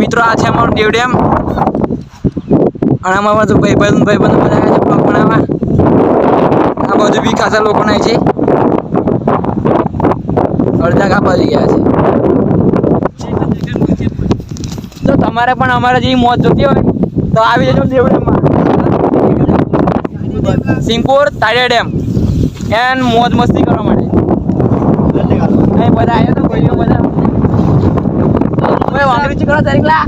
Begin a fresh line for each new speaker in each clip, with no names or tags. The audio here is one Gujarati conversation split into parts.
મિત્રો આ છે અમારું દેવ ડેમ અને આમાં બધું ભાઈ ભાઈ ભાઈ બંધ બધા છે બ્લોક બનાવવા. આ બાજુ બી ખાસા લોકો નાય છે. અડધા કાપા લઈ ગયા છે. તો તમારે પણ અમારે જેવી મોત જોતી હોય તો આવી જજો દેવ ડેમમાં સિંગપુર તાડિયા ડેમ. એન મોજ મસ્તી કરવા માટે. બધા આવ્યા તો ભાઈઓ બધા ઓય વાંગરી ચીકણો તારીખ લા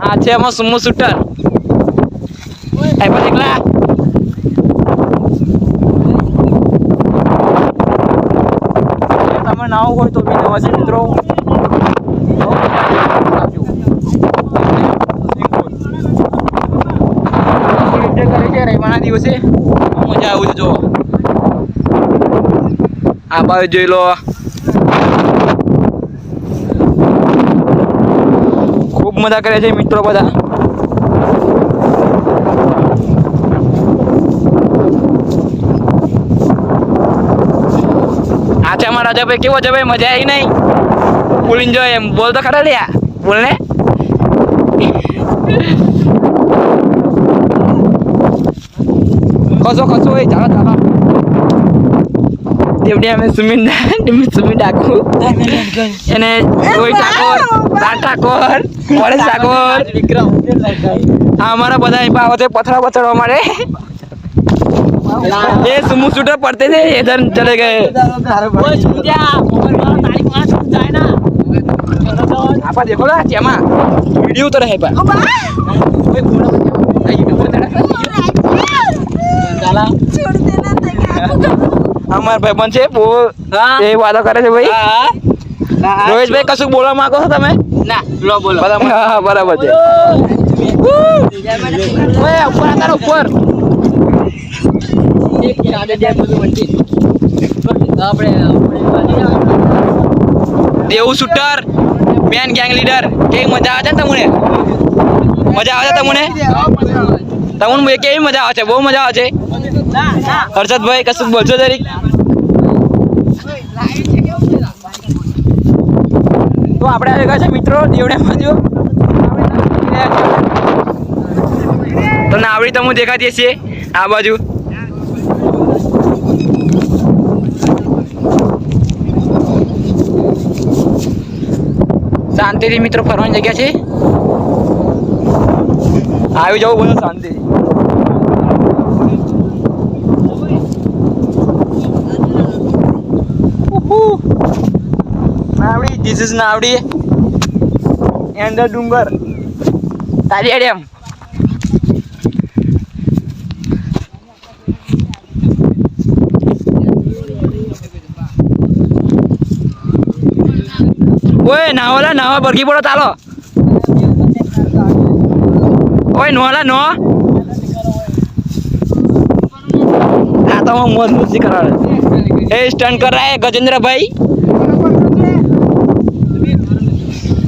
આ છે એમાં સુમુ શૂટર અહીં પર એકલા તમે નાવ હોય તો બી નવા છે મિત્રો રવિવારના દિવસે મજા આવું છે જો આ બાજુ જોઈ લો. ખૂબ મજા કરે છે મિત્રો બધા. આ છે અમારા રાજાભાઈ કેવો છે ભાઈ? મજા આવી નહીં? ફૂલ એન્જોય એમ. બોલ તો ખરા લ્યા. બોલ ને. ખસો ખસો. એ ચાલો ચાલો તેવડી અમે સુમિન સુમિન ડાકુ એને રોહિત ઠાકોર રાજ ઠાકોર પરેશ ઠાકોર આ અમારા બધા અહીં પાવો છે પથરા પથરવા માટે એ સુમુ શૂટર પડતે थे इधर चले गए આપા દેખો ના તેમાં વિડિયો તો રહે પા ઓય અમાર ભાઈ પણ છે બહુ એ વાતો કરે છે ભાઈ. રોહિતભાઈ કશું બોલવા માંગો છો તમે?
ના લો બોલો.
બરાબર. હા બરાબર છે. ઓય ઉપર આતાર ઉપર. દેવું શૂટર. બેન ગેંગ લીડર. કેવી મજા આવે છે તમને? મજા આવે છે તમને? તમને કેવી મજા આવે છે? બહુ મજા આવે છે. હર્ષદભાઈ, કશું બોલશો જરીક? તો આપણે આવી છે મિત્રો, દેવડે બાજુ. તમને આવડી તો હું દેખાતી છીએ આ બાજુ. શાંતિથી મિત્રો ફરવાની જગ્યા છે. આવી જવું બધું શાંતિથી. નાવડી ધીસ ઇઝ નાવડી એન્ડ ધ ડુંગર. તારી અડે એમ. ઓય, નાવાલા, નાવા બરકી પડો તાલો. ઓય નોલા નો. આ તો મોજ મુજી કરાવે. એ સ્ટન કરાય ગજેન્દ્રભાઈ.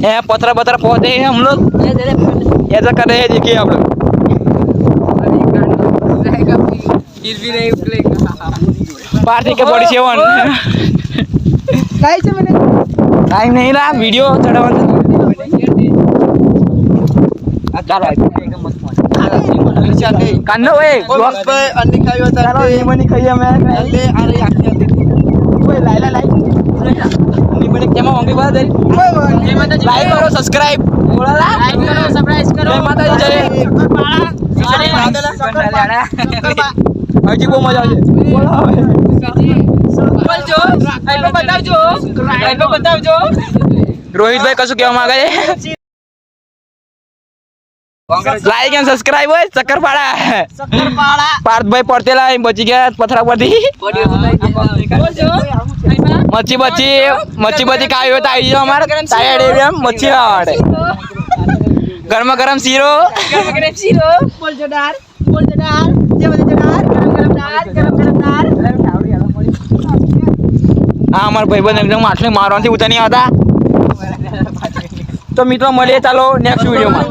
है गजेंद्र भाई ये पत्थर पत्थर पौधे हैं हम लोग ऐसा कर रहे हैं देखिए आप लोग पार्टी के बॉडी सेवन टाइम नहीं रहा वीडियो चढ़ावा કાનો એ બ્લોગ ચાલો એ મની ખાઈએ અમે ઓય લાઈ લાઈ મને કેમાં વાંગી બા દે લાઈક કરો સબસ્ક્રાઇબ કરો જય માતાજી જય. હજી બહુ મજા આવશે. બોલો રોહિતભાઈ કશું કહેવા માંગે છે? લાઈક એન્ડ સબસ્ક્રાઇબ હોય ચક્કરપાડા. પાર્થભાઈ પડતેલા એમ બચી ગયા પથરા પરથી મચ્છી બચ્છી મચ્છી બચ્છી ખાવી હોય તો આવી જાવ અમારે. ટાયર્ડ એરિયા મચ્છી આવડે ગરમ ગરમ શીરો. ગરમ શીરો. હા અમારા ભાઈબંધ એકદમ આટલે મારવાથી ઉતર નહીં આવતા તો મિત્રો મળીએ ચાલો નેક્સ્ટ વિડીયોમાં